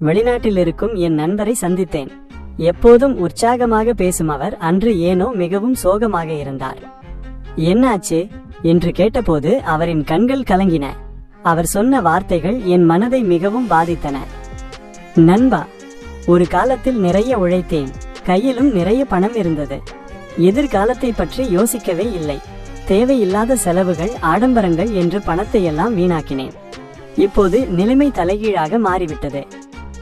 வெளிநாட்டில் இருக்கும் என் நண்பரை சந்தித்தேன். எப்போதும் உற்சாகமாக பேசும் அவர் அன்று ஏனோ மிகவும் சோகமாக இருந்தார். என்னாச்சு? என்று கேட்டபோது அவரின் கண்கள் கலங்கின. அவர் சொன்ன வார்த்தைகள் என் மனதை மிகவும் பாதித்தன. நண்பா ஒரு காலத்தில் நிறைய உழைத்தேன். கையிலும் நிறைய பணம் இருந்தது. எதிர்காலத்தை பற்றி யோசிக்கவே இல்லை. தேவையில்லாத செலவுகள் ஆடம்பரங்கள் என்று பணத்தை எல்லாம் வீணாக்கினேன். இப்போது நிலைமை தலைகீழாக மாறிவிட்டது.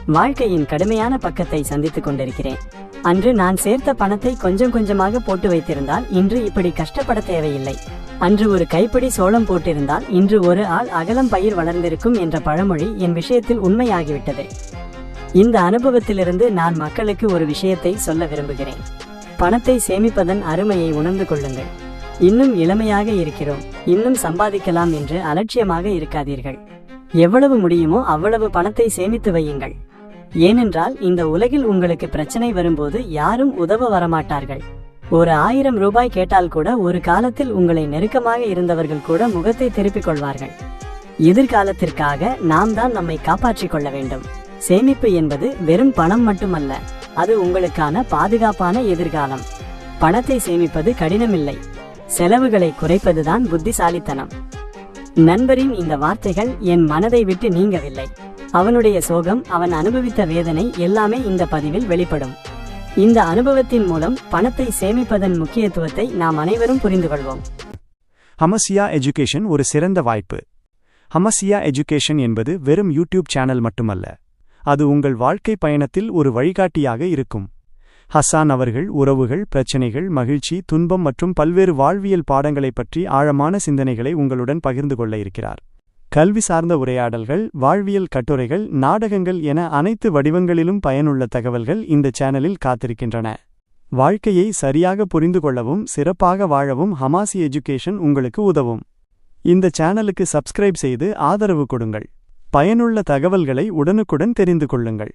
வாழ்க்கையின் கடுமையான பக்கத்தை சந்தித்துக் கொண்டிருக்கிறேன். அன்று நான் சேர்த்த பணத்தை கொஞ்சம் கொஞ்சமாக போட்டு வைத்திருந்தால் இன்று இப்படி கஷ்டப்பட தேவையில்லை. அன்று ஒரு கைப்பிடி சோளம் போட்டிருந்தால் இன்று ஒரு ஆள் அகலம் பயிர் வளர்ந்திருக்கும் என்ற பழமொழி என் விஷயத்தில் உண்மையாகிவிட்டது. இந்த அனுபவத்திலிருந்து நான் மக்களுக்கு ஒரு விஷயத்தை சொல்ல விரும்புகிறேன். பணத்தை சேமிப்பதன் அருமையை உணர்ந்து கொள்ளுங்கள். இன்னும் இளமையாக இருக்கிறோம். இன்னும் சம்பாதிக்கலாம் என்று அலட்சியமாக இருக்காதீர்கள். எவ்வளவு முடியுமோ அவ்வளவு பணத்தை சேமித்து வையுங்கள். ஏனென்றால் இந்த உலகில் உங்களுக்கு பிரச்சனை வரும்போது யாரும் உதவ வரமாட்டார்கள். ஒரு ஆயிரம் ரூபாய் கேட்டால் கூட ஒரு காலத்தில் உங்களை நெருக்கமாக இருந்தவர்கள் கூட முகத்தை திருப்பிக் கொள்வார்கள். எதிர்காலத்திற்காக நாம் தான் நம்மை காப்பாற்றிக் கொள்ள வேண்டும். சேமிப்பு என்பது வெறும் பணம் மட்டுமல்ல அது உங்களுக்கான பாதுகாப்பான எதிர்காலம். பணத்தை சேமிப்பது கடினமில்லை செலவுகளை குறைப்பதுதான் புத்திசாலித்தனம். நண்பரின் இந்த வார்த்தைகள் என் மனதை விட்டு நீங்கவில்லை. அவனுடைய சோகம் அவன் அனுபவித்த வேதனை எல்லாமே இந்த பதிவில் வெளிப்படும். இந்த அனுபவத்தின் மூலம் பணத்தை சேமிப்பதன் முக்கியத்துவத்தை நாம் அனைவரும் புரிந்து கொள்வோம். ஹமசியா எஜுகேஷன் ஒரு சிறந்த வாய்ப்பு. ஹமசியா எஜுகேஷன் என்பது வெறும் யூடியூப் சேனல் மட்டுமல்ல. அது உங்கள் வாழ்க்கை பயணத்தில் ஒரு வழிகாட்டியாக இருக்கும். ஹசான் அவர்கள் உறவுகள் பிரச்சனைகள் மகிழ்ச்சி துன்பம் மற்றும் பல்வேறு வாழ்வியல் பாடங்களைப் பற்றி ஆழமான சிந்தனைகளை உங்களுடன் பகிர்ந்து கொள்ள இருக்கிறார். கல்வி சார்ந்த உரையாடல்கள் வாழ்வியல் கட்டுரைகள் நாடகங்கள் என அனைத்து வடிவங்களிலும் பயனுள்ள தகவல்கள் இந்த சேனலில் காத்திருக்கின்றன. வாழ்க்கையை சரியாக புரிந்து கொள்ளவும் சிறப்பாக வாழவும் ஹமாசி எஜுகேஷன் உங்களுக்கு உதவும். இந்த சேனலுக்கு சப்ஸ்கிரைப் செய்து ஆதரவு கொடுங்கள். பயனுள்ள தகவல்களை உடனுக்குடன் தெரிந்து கொள்ளுங்கள்.